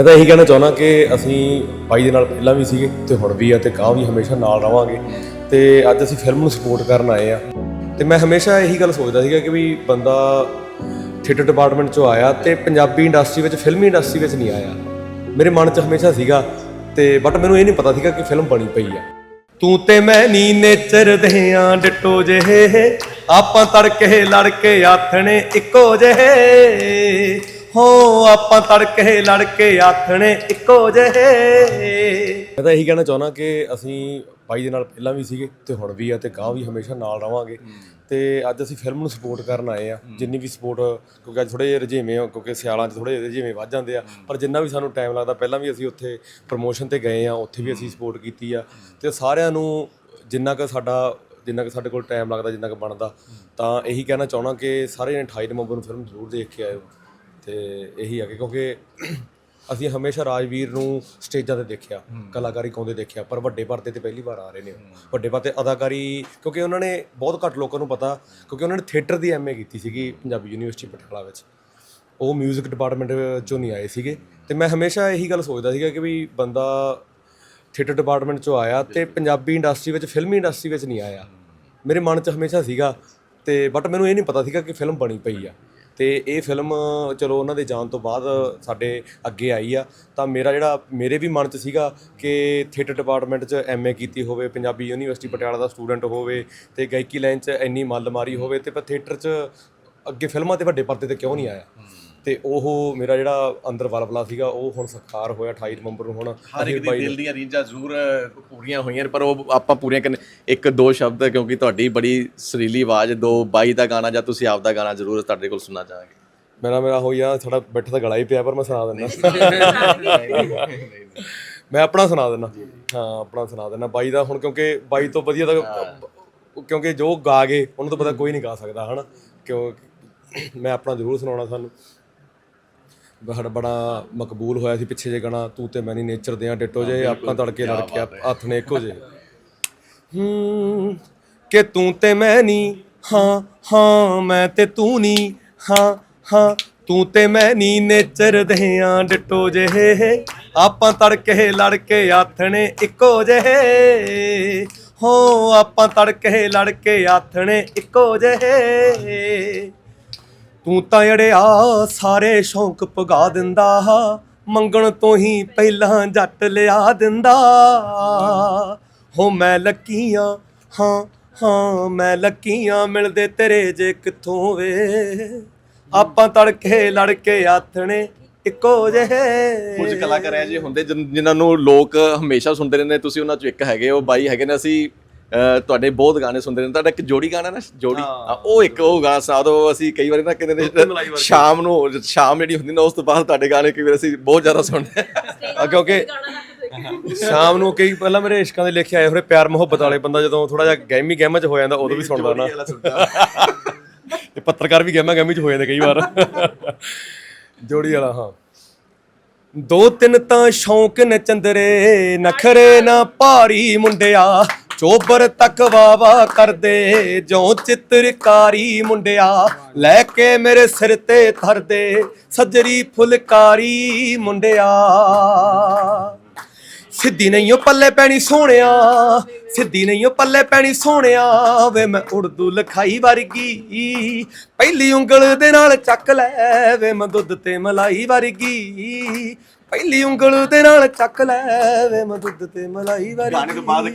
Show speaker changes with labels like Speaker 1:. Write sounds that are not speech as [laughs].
Speaker 1: ਮੈਂ ਤਾਂ ਇਹੀ ਕਹਿਣਾ ਚਾਹੁੰਦਾ ਕਿ ਅਸੀਂ ਬਾਈ ਦੇ ਨਾਲ ਪਹਿਲਾਂ ਵੀ ਸੀਗੇ ਤੇ ਹੁਣ ਵੀ ਆ ਤੇ ਗਾਂ ਵੀ ਹਮੇਸ਼ਾ ਨਾਲ ਰਵਾਂਗੇ ਤੇ ਅੱਜ ਅਸੀਂ ਫਿਲਮ ਨੂੰ ਸਪੋਰਟ ਕਰਨ ਆਏ ਆ। ਤੇ ਮੈਂ ਹਮੇਸ਼ਾ ਇਹੀ ਗੱਲ ਸੋਚਦਾ ਸੀਗਾ ਕਿ ਵੀ ਬੰਦਾ ਥੀਏਟਰ ਡਿਪਾਰਟਮੈਂਟ ਚੋਂ ਆਇਆ ਤੇ ਪੰਜਾਬੀ ਇੰਡਸਟਰੀ ਵਿੱਚ ਫਿਲਮੀ ਇੰਡਸਟਰੀ ਵਿੱਚ ਨਹੀਂ ਆਇਆ। ਮੇਰੇ ਮਨ 'ਚ ਹਮੇਸ਼ਾ ਸੀਗਾ ਤੇ ਬਟ ਮੈਨੂੰ ਇਹ ਨਹੀਂ ਪਤਾ ਸੀਗਾ ਕਿ ਫਿਲਮ ਬਣੀ ਪਈ ਆ। ਤੂੰ ਤੇ ਮੈਂ ਨੀ ਨੇਚਰ ਦੇ ਆਂ ਡਿੱਟੋ ਜਿਹੇ, ਆਪਾਂ ਤੜਕੇ ਲੜ ਆਥਣੇ ਇੱਕੋ ਜਿਹੇ। ਹੋ ਆਪਾਂ ਤੜਕੇ ਲੜ ਕੇ ਆਥਣੇ ਇੱਕੋ ਜਿਹੇ। ਮੈਂ ਤਾਂ ਇਹੀ ਕਹਿਣਾ ਚਾਹੁੰਦਾ ਕਿ ਅਸੀਂ ਬਾਈ ਦੇ ਨਾਲ ਪਹਿਲਾਂ ਵੀ ਸੀਗੇ ਤੇ ਹੁਣ ਵੀ ਆ ਤੇ ਗਾਂ ਵੀ ਹਮੇਸ਼ਾ ਨਾਲ ਰਵਾਂਗੇ। ਤੇ ਅੱਜ ਅਸੀਂ ਫਿਲਮ ਨੂੰ ਸਪੋਰਟ ਕਰਨ ਆਏ ਆ। ਜਿੰਨੀ ਵੀ ਸਪੋਰਟ ਕਿਉਂਕਿ ਅੱਜ ਥੋੜੇ ਜਿਹੇ ਰਜੀਵੇਂ ਆ ਕਿਉਂਕਿ ਸਿਆਲਾਂ 'ਚ ਥੋੜੇ ਰਜੀਵੇਂ ਵੱਧ ਜਾਂਦੇ ਆ। ਪਰ ਜਿੰਨਾ ਵੀ ਸਾਨੂੰ ਟਾਈਮ ਲੱਗਦਾ ਪਹਿਲਾਂ ਵੀ ਅਸੀਂ ਉੱਥੇ ਪ੍ਰੋਮੋਸ਼ਨ ਤੇ ਗਏ ਆ ਉੱਥੇ ਵੀ ਅਸੀਂ ਸਪੋਰਟ ਕੀਤੀ ਆ। ਤੇ ਸਾਰਿਆਂ ਨੂੰ ਜਿੰਨਾ ਕੁ ਸਾਡਾ ਜਿੰਨਾ ਕੁ ਸਾਡੇ ਕੋਲ ਟਾਈਮ ਲੱਗਦਾ ਜਿੰਨਾ ਕੁ ਬਣਦਾ ਤਾਂ ਇਹੀ ਕਹਿਣਾ ਚਾਹੁੰਦਾ ਕਿ ਸਾਰੇ ਜਣੇ 28 ਨਵੰਬਰ ਨੂੰ ਫਿਲਮ ਜ਼ਰੂਰ ਦੇਖ ਕੇ ਆਇਓ। ਤੇ ਇਹੀ ਆ ਕਿ ਕਿਉਂਕਿ ਅਸੀਂ ਹਮੇਸ਼ਾ ਰਾਜਵੀਰ ਨੂੰ ਸਟੇਜਾਂ ਤੇ ਦੇਖਿਆ ਕਲਾਕਾਰੀ ਕਾਉਂਦੇ ਦੇਖਿਆ ਪਰ ਵੱਡੇ ਪਰਦੇ ਤੇ ਪਹਿਲੀ ਵਾਰ ਆ ਰਹੇ ਨੇ ਉਹ। ਵੱਡੇ ਪਰਦੇ ਅਦਾਕਾਰੀ ਕਿਉਂਕਿ ਉਹਨਾਂ ਨੇ ਬਹੁਤ ਘੱਟ ਲੋਕਾਂ ਨੂੰ ਪਤਾ ਕਿਉਂਕਿ ਉਹਨਾਂ ਨੇ ਥੀਏਟਰ ਦੀ ਐਮਏ ਕੀਤੀ ਸੀਗੀ ਪੰਜਾਬੀ ਯੂਨੀਵਰਸਿਟੀ ਪਟਿਆਲਾ ਵਿੱਚ। ਉਹ 뮤직 ਡਿਪਾਰਟਮੈਂਟ ਚੋਂ ਨਹੀਂ ਆਏ ਸੀਗੇ। ਤੇ ਮੈਂ ਹਮੇਸ਼ਾ ਇਹੀ ਗੱਲ ਸੋਚਦਾ ਸੀਗਾ ਕਿ ਵੀ ਬੰਦਾ ਥੀਏਟਰ ਡਿਪਾਰਟਮੈਂਟ ਚੋਂ ਆਇਆ ਤੇ ਪੰਜਾਬੀ ਇੰਡਸਟਰੀ ਵਿੱਚ ਫਿਲਮੀ ਇੰਡਸਟਰੀ ਵਿੱਚ ਨਹੀਂ ਆਇਆ। ਮੇਰੇ ਮਨ 'ਚ ਹਮੇਸ਼ਾ ਸੀਗਾ ਤੇ ਬਟ ਮੈਨੂੰ ਇਹ ਨਹੀਂ ਪਤਾ ਸੀਗਾ ਕਿ ਫਿਲਮ ਬਣੀ ਪਈ ਆ। ਤੇ ਇਹ ਫਿਲਮ ਚਲੋ ਉਹਨਾਂ ਦੇ ਜਾਣ ਤੋਂ ਬਾਅਦ ਸਾਡੇ ਅੱਗੇ ਆਈ ਆ। ਤਾਂ ਮੇਰਾ ਜਿਹੜਾ, ਮੇਰੇ ਵੀ ਮਨ 'ਚ ਸੀਗਾ ਕਿ ਥੀਏਟਰ ਡਿਪਾਰਟਮੈਂਟ 'ਚ ਐਮਏ ਕੀਤੀ ਹੋਵੇ, ਪੰਜਾਬੀ ਯੂਨੀਵਰਸਿਟੀ ਪਟਿਆਲਾ ਦਾ ਸਟੂਡੈਂਟ ਹੋਵੇ ਤੇ ਗਾਇਕੀ ਲਾਈਨ 'ਚ ਇੰਨੀ ਮੱਲ ਮਾਰੀ ਹੋਵੇ ਤੇ ਪਰ ਥੀਏਟਰ 'ਚ ਅੱਗੇ ਫਿਲਮਾਂ ਤੇ ਵੱਡੇ ਪਰਦੇ ਤੇ ਕਿਉਂ ਨਹੀਂ ਆਇਆ? ਤੇ ਉਹ ਮੇਰਾ ਜਿਹੜਾ ਅੰਦਰ ਵਲਵਲਾ ਸੀਗਾ ਉਹ ਹੁਣ ਸਾਕਾਰ ਹੋਇਆ 28 ਨਵੰਬਰ ਨੂੰ ਹੁਣ।
Speaker 2: ਹਰ ਇੱਕ ਦੀ ਦਿਲ ਦੀਆਂ ਰੀਝਾਂ ਜ਼ਰੂਰ ਪੂਰੀਆਂ ਹੋਈਆਂ ਪਰ ਉਹ ਆਪਾਂ ਪੂਰੀਆਂ ਕਰਨ ਇੱਕ ਦੋ ਸ਼ਬਦ ਕਿਉਂਕਿ ਤੁਹਾਡੀ ਬੜੀ ਸੁਰੀਲੀ ਆਵਾਜ਼ ਦੋ ਬਾਈ ਦਾ ਗਾਣਾ ਜਾਂ ਤੁਸੀਂ ਆਪ ਦਾ ਗਾਣਾ ਜ਼ਰੂਰ ਤੁਹਾਡੇ ਕੋਲ ਸੁਣਨਾ ਚਾਹਾਂਗੇ।
Speaker 1: ਮੇਰਾ ਮੇਰਾ ਹੋਈ ਆ ਥੋੜਾ ਬੈਠਾ ਤਾਂ ਗਲਾ ਹੀ ਪਿਆ ਪਰ ਮੈਂ ਸੁਣਾ ਦਿੰਦਾ। ਮੈਂ ਆਪਣਾ ਸੁਣਾ ਦਿੰਦਾ। ਹਾਂ ਆਪਣਾ ਸੁਣਾ ਦਿੰਦਾ। ਬਾਈ ਦਾ ਹੁਣ ਕਿਉਂਕਿ ਬਾਈ ਤੋਂ ਵਧੀਆ ਤਾਂ ਕਿਉਂਕਿ ਜੋ ਗਾ ਗਏ ਉਹਨੂੰ ਤਾਂ ਪਤਾ ਕੋਈ ਨਹੀਂ ਗਾ ਸਕਦਾ ਹਨਾ? ਕਿਉਂ ਮੈਂ ਆਪਣਾ ਜ਼ਰੂਰ ਸੁਣਾਉਣਾ ਤੁਹਾਨੂੰ ਬੜਾ ਬੜਾ ਮਕਬੂਲ ਹੋਇਆ ਸੀ ਪਿੱਛੇ ਜੇ ਗਾਣਾ ਤੂੰ ਤੇ ਮੈਂ ਨਹੀਂ ਨੇਚਰ ਦੇ ਆ ਡਿੱਟੋ ਜੇ ਆਪਾਂ ਤੜਕੇ ਲੜ ਕੇ ਹੱਥ ਨੇ ਇੱਕੋ ਜੇ ਹੂੰ ਕਿ ਤੂੰ ਤੇ ਮੈਂ ਨਹੀਂ ਹਾਂ ਹਾਂ ਮੈਂ ਤੇ ਤੂੰ ਨਹੀਂ ਹਾਂ ਹਾਂ ਤੂੰ ਤੇ ਮੈਂ ਨਹੀਂ ਨੇਚਰ ਦੇ ਆਂ ਡਿੱਟੋ ਜਿਹੇ। ਆਪਾਂ ਤੜਕੇ ਲੜ ਕੇ ਆਥਣੇ ਇੱਕੋ ਜਿਹੇ। ਹੋ ਆਪਾਂ ਤੜਕੇ ਲੜ ਕੇ ਆਥਣੇ ਇੱਕੋ ਜਿਹੇ। ਤੂੰ ਤਾਂ ਅੜਿਆ ਸਾਰੇ ਸ਼ੌਂਕ ਪਗਾ ਦਿੰਦਾ, ਮੰਗਣ ਤੋਂ ਹੀ ਪਹਿਲਾਂ ਜੱਟ ਲਿਆ ਦਿੰਦਾ। ਹੋ ਮੈਂ ਲੱਕੀਆਂ, ਹਾਂ ਹਾਂ, ਮੈਂ ਲੱਕੀਆਂ, ਮਿਲਦੇ ਤੇਰੇ ਜੇ ਕਿੱਥੋਂ ਵੇ? ਆਪਾਂ ਤੜਕੇ ਲੜ ਕੇ ਆਥਣੇ ਇੱਕੋ ਜਿਹੇ।
Speaker 2: ਕੁਝ ਕਲਾਕਾਰ ਇਹ ਜਿਹੇ ਹੁੰਦੇ ਜਿਨ- ਜਿਨ੍ਹਾਂ ਨੂੰ ਲੋਕ ਹਮੇਸ਼ਾ ਸੁਣਦੇ ਰਹਿੰਦੇ ਤੁਸੀਂ ਉਹਨਾਂ ਚੋਂ ਇੱਕ ਹੈਗੇ ਹੋ, ਬਾਈ ਹੈਗੇ ਨੇ, ਅਸੀਂ ਤੁਹਾਡੇ ਬਹੁਤ ਗਾਣੇ ਸੁਣਦੇ ਰਹਿੰਦੇ ਤੁਹਾਡਾ ਇੱਕ ਜੋੜੀ ਗਾਣਾ ਨਾ ਜੋੜੀ ਉਹ ਇੱਕ ਉਹ ਗਾਣਾ ਸੁਣਾ ਦਿਓ ਅਸੀਂ ਕਈ ਵਾਰੀ ਨਾ ਕਹਿੰਦੇ ਨੇ ਸ਼ਾਮ ਨੂੰ ਸ਼ਾਮ ਜਿਹੜੀ ਹੁੰਦੀ ਨਾ ਉਸ ਤੋਂ ਬਾਅਦ ਤੁਹਾਡੇ ਗਾਣੇ ਕਈ ਵਾਰ ਅਸੀਂ ਬਹੁਤ ਜ਼ਿਆਦਾ ਸੁਣਦੇ ਹਾਂ।
Speaker 1: ਆ ਕਿਉਂਕਿ ਸ਼ਾਮ ਨੂੰ ਕਈ ਪਹਿਲਾਂ ਮੇਰੇ ਇਸ਼ਕਾਂ ਦੇ ਲਿਖੇ ਆਏ ਹੋਰੇ ਪਿਆਰ ਮੁਹੱਬਤ ਵਾਲੇ ਬੰਦਾ ਜਦੋਂ ਥੋੜਾ ਜਿਹਾ ਗਹਿਮੀ ਗਹਿਮਾ ਚ ਹੋ ਜਾਂਦਾ ਉਦੋਂ ਵੀ ਸੁਣਦਾ ਨਾ। [laughs] ਤੇ ਪੱਤਰਕਾਰ ਵੀ ਗਹਿਮਾ ਗਹਿਮੀ ਚ ਹੋ ਜਾਂਦੇ ਕਈ ਵਾਰ। ਜੋੜੀ ਵਾਲਾ ਹਾਂ। ਦੋ ਤਿੰਨ ਤਾਂ ਸ਼ੌਂਕ ਨੇ ਚੰਦਰੇ ਨਖਰੇ ਨਾ ਭਾਰੀ ਮੁੰਡਿਆ। ਚੋਬਰ ਤੱਕ ਵਾਵਾ ਕਰਦੇ ਜੋ ਚਿੱਤਰਕਾਰੀ ਮੁੰਡਿਆ, ਲੈ ਕੇ ਮੇਰੇ ਸਿਰ ਤੇ ਧਰਦੇ, ਸੱਜਰੀ ਫੁਲਕਾਰੀ ਮੁੰਡਿਆ। ਸਿੱਧੀ ਨਹੀਂ ਓ ਪੱਲੇ ਪੈਣੀ ਸੋਹਣਿਆ, ਸਿੱਧੀ ਨਹੀਂ ਉਹ ਪੱਲੇ ਪੈਣੀ ਸੋਹਣਿਆ, ਵੇ ਮੈਂ ਉਰਦੂ ਲਿਖਾਈ ਵਰਗੀ, ਪਹਿਲੀ ਉਂਗਲ ਦੇ ਨਾਲ ਚੱਕ ਲੈ, ਵੇ ਮੈਂ ਦੁੱਧ ਤੇ ਮਲਾਈ ਵਰਗੀ, ਪਹਿਲੀ ਉਂਗਲ ਦੇ ਨਾਲ ਚੱਕ ਲੈ, ਵੇ ਮੈਂ ਦੁੱਧ ਤੇ ਮਲਾਈ ਵਰਗੀ।